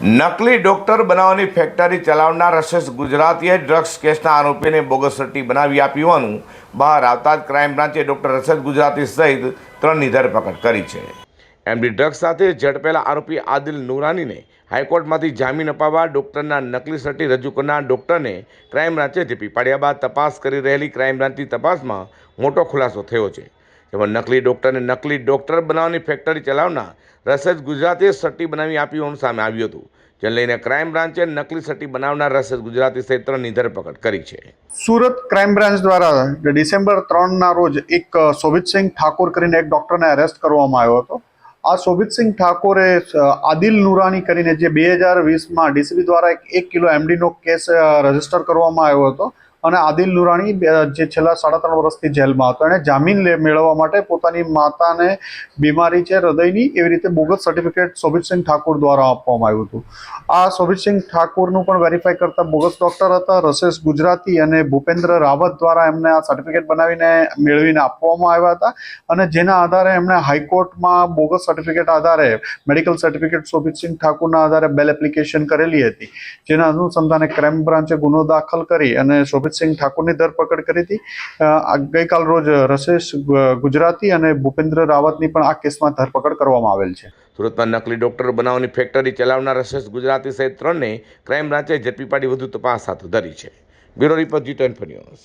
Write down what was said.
નકલી ડોક્ટર બનાવવાની ફેક્ટરી ચલાવનાર રશેષ ગુજરાતીએ ડ્રગ્સ કેસના આરોપીને બોગસ રટ્ટી બનાવી આપી હોવાનું બહાર આવતા જ ક્રાઇમ બ્રાન્ચે ડોક્ટર રશેષ ગુજરાતી સહિત ત્રણની ધરપકડ કરી છે. એમડી ડ્રગ્સ સાથે ઝડપેલા આરોપી આદિલ નુરાનીને હાઈકોર્ટમાંથી જામીન અપાવવા ડોક્ટરના નકલી સટ્ટી રજૂ કરનાર ડોક્ટરને ક્રાઇમ બ્રાન્ચે ઝડપી પાડ્યા બાદ તપાસ કરી રહેલી ક્રાઇમ બ્રાન્ચની તપાસમાં મોટો ખુલાસો થયો છે. જેમાં નકલી ડોક્ટરને નકલી ડૉક્ટર બનાવવાની ફેક્ટરી ચલાવનાર રસજ ગુજરાતીએ સટ્ટી બનાવી આપી હોવાનું સામે આવ્યું હતું. જેને લઈને ક્રાઇમ બ્રાન્ચે નકલી સટ્ટી બનાવનાર રસજ ગુજરાતી સહિત ત્રણની ધરપકડ કરી છે. સુરત ક્રાઇમ બ્રાન્ચ દ્વારા ડિસેમ્બર ત્રણના રોજ એક શોભિતસિંહ ઠાકોર કરીને એક ડૉક્ટરને અરેસ્ટ કરવામાં આવ્યો હતો. આ શોભિતસિંહ ઠાકોરે આદિલ નુરાની કરીને જે બે હજાર વીસમાં ડીસીબી દ્વારા એક કિલો એમડીનો કેસ રજિસ્ટર કરવામાં આવ્યો હતો. અને આદિલ નુરાણી જે છેલ્લા સાડા ત્રણ વર્ષથી જેલમાં હતો. એણે જામીન મેળવવા માટે પોતાની માતાને બીમારી છે, હૃદયની, એવી રીતે બોગસ સર્ટિફિકેટ શોભિતસિંહ ઠાકોર દ્વારા આપવામાં આવ્યું હતું. આ શોભિતસિંહ ઠાકોરનું પણ વેરીફાઈ કરતા બોગસ ડૉક્ટર હતા, રસેશ ગુજરાતી અને ભૂપેન્દ્ર રાવત દ્વારા એમને આ સર્ટિફિકેટ બનાવીને મેળવીને આપવામાં આવ્યા હતા. અને જેના આધારે એમણે હાઈકોર્ટમાં બોગસ સર્ટિફિકેટ આધારે મેડિકલ સર્ટિફિકેટ શોભિતસિંહ ઠાકોરના આધારે બેલ એપ્લિકેશન કરેલી હતી. જેના અનુસંધાને ક્રાઇમ બ્રાન્ચે ગુનો દાખલ કરી અને શોભિતસિંહ ઠાકોરની ધરપકડ કરી હતી. ગઈકાલ રોજ રસેશ ગુજરાતી અને ભૂપેન્દ્ર રાવતની પણ આ કેસમાં ધરપકડ કરવામાં આવેલ છે. સુરતમાં નકલી ડોક્ટર બનાવવાની ફેક્ટરી ચલાવનાર રસેશ ગુજરાતી સહિત ત્રણને ક્રાઇમ બ્રાન્ચે ઝડપી પાડી વધુ તપાસ હાથ ધરી છે. Bureau report G twenty news.